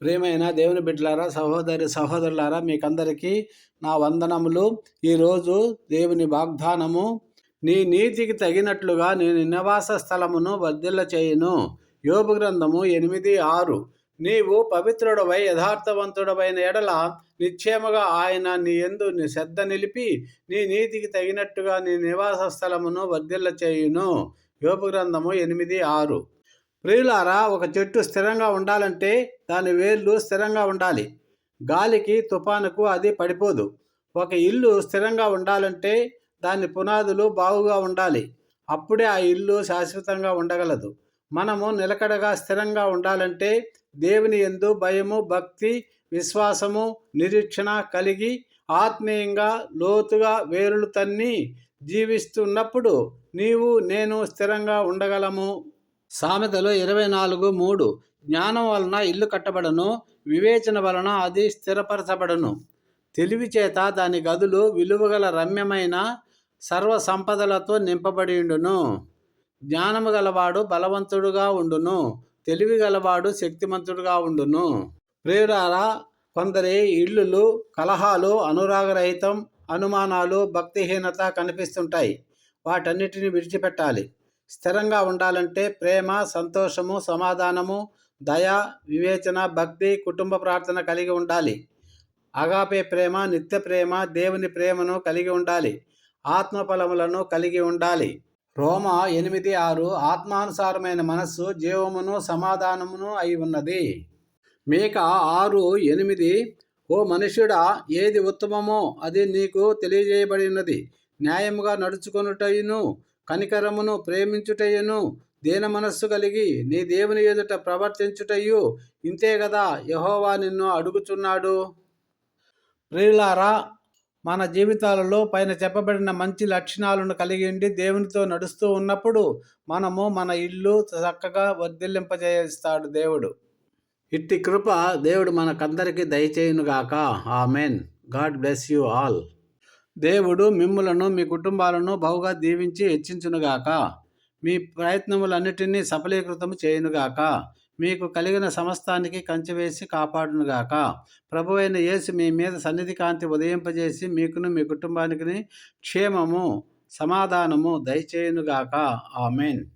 ప్రియమైన దేవుని బిడ్డలారా సహోదరి సహోదరులారా మీకందరికీ నా వందనములు. ఈరోజు దేవుని వాగ్దానము నీ నీతికి తగినట్లుగా నేను నివాస స్థలమును వర్ధిల్ల చేయును. యోగు గ్రంథము ఎనిమిది ఆరు. నీవు పవిత్రుడవై యథార్థవంతుడవైన ఎడల నిశ్చయముగా ఆయన నీ ఎందు నీ శ్రద్ధ నిలిపి నీ నీతికి తగినట్టుగా నీ నివాస స్థలమును వర్ధిల్ల చేయును. యోగు గ్రంథము ఎనిమిది ఆరు. ప్రియులారా ఒక చెట్టు స్థిరంగా ఉండాలంటే దాని వేర్లు స్థిరంగా ఉండాలి. గాలికి తుఫానుకు అది పడిపోదు. ఒక ఇల్లు స్థిరంగా ఉండాలంటే దాని పునాదులు బాగుగా ఉండాలి. అప్పుడే ఆ ఇల్లు శాశ్వతంగా ఉండగలదు. మనము నిలకడగా స్థిరంగా ఉండాలంటే దేవుని ఎందు భయము భక్తి విశ్వాసము నిరీక్షణ కలిగి ఆత్మీయంగా లోతుగా వేరులు తన్ని జీవిస్తున్నప్పుడు నీవు నేను స్థిరంగా ఉండగలము. సామెతలు ఇరవై నాలుగు మూడు. జ్ఞానం వలన ఇల్లు కట్టబడను వివేచన వలన అది స్థిరపరచబడను. తెలివి చేత దాని గదులు విలువగల రమ్యమైన సర్వ సంపదలతో నింపబడిండును. జ్ఞానము గలవాడు బలవంతుడుగా ఉండును తెలివి గలవాడు శక్తిమంతుడుగా ఉండును. ప్రియురారా కొందరి ఇల్లులు కలహాలు అనురాగరహితం అనుమానాలు భక్తిహీనత కనిపిస్తుంటాయి. వాటన్నిటిని విడిచిపెట్టాలి. స్థిరంగా ఉండాలంటే ప్రేమ సంతోషము సమాధానము దయ వివేచన భక్తి కుటుంబ ప్రార్థన కలిగి ఉండాలి. అగాపే ప్రేమ నిత్య ప్రేమ దేవుని ప్రేమను కలిగి ఉండాలి. ఆత్మఫలములను కలిగి ఉండాలి. రోమ ఎనిమిది ఆరు ఆత్మానుసారమైన మనస్సు జీవమును సమాధానమును అయి ఉన్నది. మేక ఆరు ఎనిమిది ఓ మనుష్యుడా ఏది ఉత్తమమో అది నీకు తెలియజేయబడినది. న్యాయముగా నడుచుకొనుటయును. కనికరమును ప్రేమించుటయును దీన మనస్సు కలిగి నీ దేవుని ఎదుట ప్రవర్తించుటయు. ఇంతే కదా యహోవా నిన్ను అడుగుచున్నాడు. ప్రియులారా మన జీవితాలలో పైన చెప్పబడిన మంచి లక్షణాలను కలిగి ఉండి దేవునితో నడుస్తూ ఉన్నప్పుడు మనము మన ఇల్లు చక్కగా వర్ధిల్లింపజేస్తాడు దేవుడు. ఇట్టి కృప దేవుడు మనకందరికీ దయచేయునుగాక. Amen. God bless you all. దేవుడు మిమ్ములను మీ కుటుంబాలను బహుగా దీవించి హెచ్చించునుగాక. మీ ప్రయత్నములన్నిటినీ సఫలీకృతము చేయునుగాక. మీకు కలిగిన సమస్తానికి కంచెవేసి కాపాడునుగాక. ప్రభు అయిన యేసు మీ మీద సన్నిధి కాంతి ఉదయింపజేసి మీకును మీ కుటుంబానికి క్షేమము సమాధానము దయచేయునుగాక. ఆమెన్.